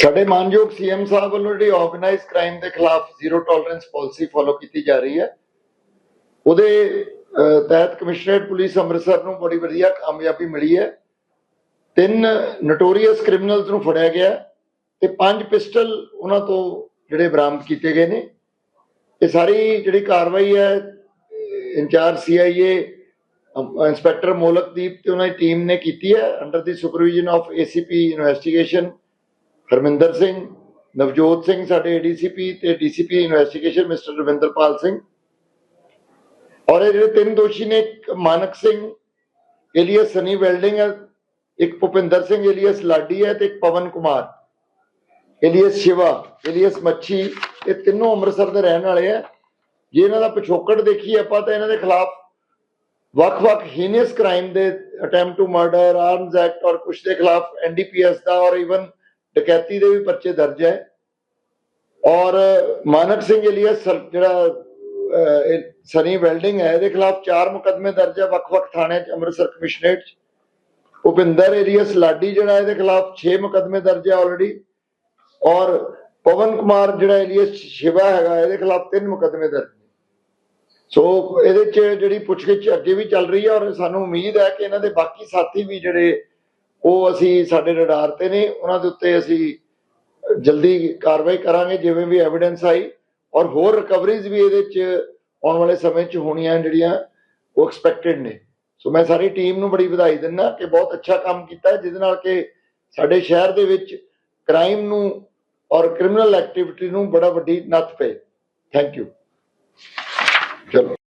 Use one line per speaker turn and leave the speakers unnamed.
ਸਾਡੇ ਮਾਨਯੋਗ ਸੀਐਮ ਸਾਹਿਬ ਵੱਲੋਂ ਜਿਹੜੀ ਆਰਗੇਨਾਈਜ਼ ਕ੍ਰਾਈਮ ਦੇ ਖਿਲਾਫ ਜ਼ੀਰੋ ਟੋਲਰੈਂਸ ਪਾਲਿਸੀ ਫੋਲੋ ਕੀਤੀ ਜਾ ਰਹੀ ਹੈ। ਉਹਦੇ ਤਹਿਤ ਕਮਿਸ਼ਨਰੇਟ ਪੁਲਿਸ ਅੰਮ੍ਰਿਤਸਰ ਨੂੰ ਬੜੀ ਵਧੀਆ ਕਾਮਯਾਬੀ ਮਿਲੀ ਹੈ। ਤਿੰਨ ਨੋਟੋਰੀਅਸ ਕ੍ਰਿਮੀਨਲਸ ਨੂੰ ਫੜਿਆ ਗਿਆ ਤੇ ਪੰਜ ਪਿਸਟਲ ਉਹਨਾਂ ਤੋਂ ਜਿਹੜੇ ਬਰਾਮਦ ਕੀਤੇ ਗਏ ਨੇ। ਇਹ ਸਾਰੀ ਜਿਹੜੀ ਕਾਰਵਾਈ ਹੈ, ਇੰਚਾਰਜ ਸੀਆਈਏ ਇੰਸਪੈਕਟਰ ਮੋਲਕਦੀਪ ਤੇ ਉਹਨਾਂ ਦੀ ਟੀਮ ਨੇ ਕੀਤੀ ਹੈ। Under the supervision of ACP investigation Harminder Singh, Navjot Singh ਸਾਡੇ ਏਡੀਸੀਪੀ ਤੇ DCP investigation mister Ravinderpal Singh. ਔਰ ਇਹ ਜਿਹੜੇ ਤਿੰਨ ਦੋਸ਼ੀ ਨੇ ਮਾਨਕ ਸਿੰਘ, ਏਲੀਅਸ ਸਨੀ ਵੈਲਡਿੰਗ ਹੈ, ਇੱਕ ਭੁਪਿੰਦਰ ਸਿੰਘ, ਏਲੀਅਸ ਲਾਡੀ ਹੈ ਤੇ ਇੱਕ ਪਵਨ ਕੁਮਾਰ। ਏਲੀਅਸ ਸ਼ਿਵਾ, ਏਲੀਅਸ ਮੱਛੀ, ਇਹ ਤਿੰਨੋਂ ਅੰਮ੍ਰਿਤਸਰ ਦੇ ਰਹਿਣ ਵਾਲੇ ਆ ਜੇ ਇਹਨਾਂ ਦਾ ਪਿਛੋਕੜ ਦੇਖੀ ਆਪਾਂ ਤਾਂ ਇਹਨਾਂ ਦੇ ਖਿਲਾਫ ਵੱਖ-ਵੱਖ ਹੀਨੀਅਸ ਕ੍ਰਾਈਮ ਦੇ attempt to murder arms act ਔਰ ਕੁਛ ਦੇ ਖਿਲਾਫ ਐਨਡੀਪੀਐਸ ਦਾ ਔਰ ਇਵਨ ਡਕੈਤੀ ਦੇ ਵੀ ਪਰਚੇ ਦਰਜ ਹੈ। ਔਰ ਮਾਨਕ ਸਿੰਘ ਏਲੀਅਸ ਜਿਹੜਾ ਸਨੀ ਵੈਲਡਿੰਗ ਹੈ, ਇਹਦੇ ਖਿਲਾਫ ਚਾਰ ਮੁਕਦਮੇ ਦਰਜ ਹੈ ਵੱਖ-ਵੱਖ ਥਾਣੇ 'ਚ, ਅੰਮ੍ਰਿਤਸਰ ਕਮਿਸ਼ਨਰੇਟ 'ਚ। ਭੁਪਿੰਦਰ ਏਲੀਅਸ ਲਾਡੀ ਜਿਹੜਾ ਇਹਦੇ ਖਿਲਾਫ 6 ਮੁਕਦਮੇ ਦਰਜ ਹੈ ਆਲਰੇਡੀ ਔਰ ਪਵਨ ਕੁਮਾਰ ਜਿਹੜਾ ਏਲੀਅਸ ਸ਼ਿਵਾ ਹੈਗਾ, ਇਹਦੇ ਖਿਲਾਫ ਤਿੰਨ ਮੁਕਦਮੇ ਦਰਜ ਸੋ ਇਹਦੇ 'ਚ ਜਿਹੜੀ ਪੁੱਛਗਿੱਛ ਅੱਗੇ ਵੀ ਚੱਲ ਰਹੀ ਹੈ ਔਰ ਸਾਨੂੰ ਉਮੀਦ ਹੈ ਕਿ ਇਹਨਾਂ ਦੇ ਬਾਕੀ ਸਾਥੀ ਵੀ ਜਿਹੜੇ ਉਹ ਅਸੀਂ ਸਾਡੇ ਰਡਾਰ ਤੇ ਨੇ, ਉਹਨਾਂ ਦੇ ਉੱਤੇ ਅਸੀਂ ਜਲਦੀ ਕਾਰਵਾਈ ਕਰਾਂਗੇ, ਜਿਵੇਂ ਵੀ ਐਵੀਡੈਂਸ ਆਈ ਔਰ ਹੋਰ ਰਿਕਵਰੀਜ਼ ਵੀ ਇਹਦੇ 'ਚ ਆਉਣ ਵਾਲੇ ਸਮੇਂ 'ਚ ਹੋਣੀਆਂ ਜਿਹੜੀਆਂ ਉਹ ਐਕਸਪੈਕਟਡ ਨੇ। ਸੋ ਮੈਂ ਸਾਰੀ ਟੀਮ ਨੂੰ ਬੜੀ ਵਧਾਈ ਦਿੰਦਾ ਕਿ ਬਹੁਤ ਅੱਛਾ ਕੰਮ ਕੀਤਾ ਹੈ ਜਿਹਦੇ ਨਾਲ ਕਿ ਸਾਡੇ ਸ਼ਹਿਰ ਦੇ ਵਿੱਚ ਕ੍ਰਾਈਮ ਨੂੰ ਔਰ ਕ੍ਰਿਮੀਨਲ ਐਕਟੀਵਿਟੀ ਨੂੰ ਬੜਾ ਵੱਡੀ ਨੱਥ ਪਏ। ਥੈਂਕ ਯੂ ਚਲੋ।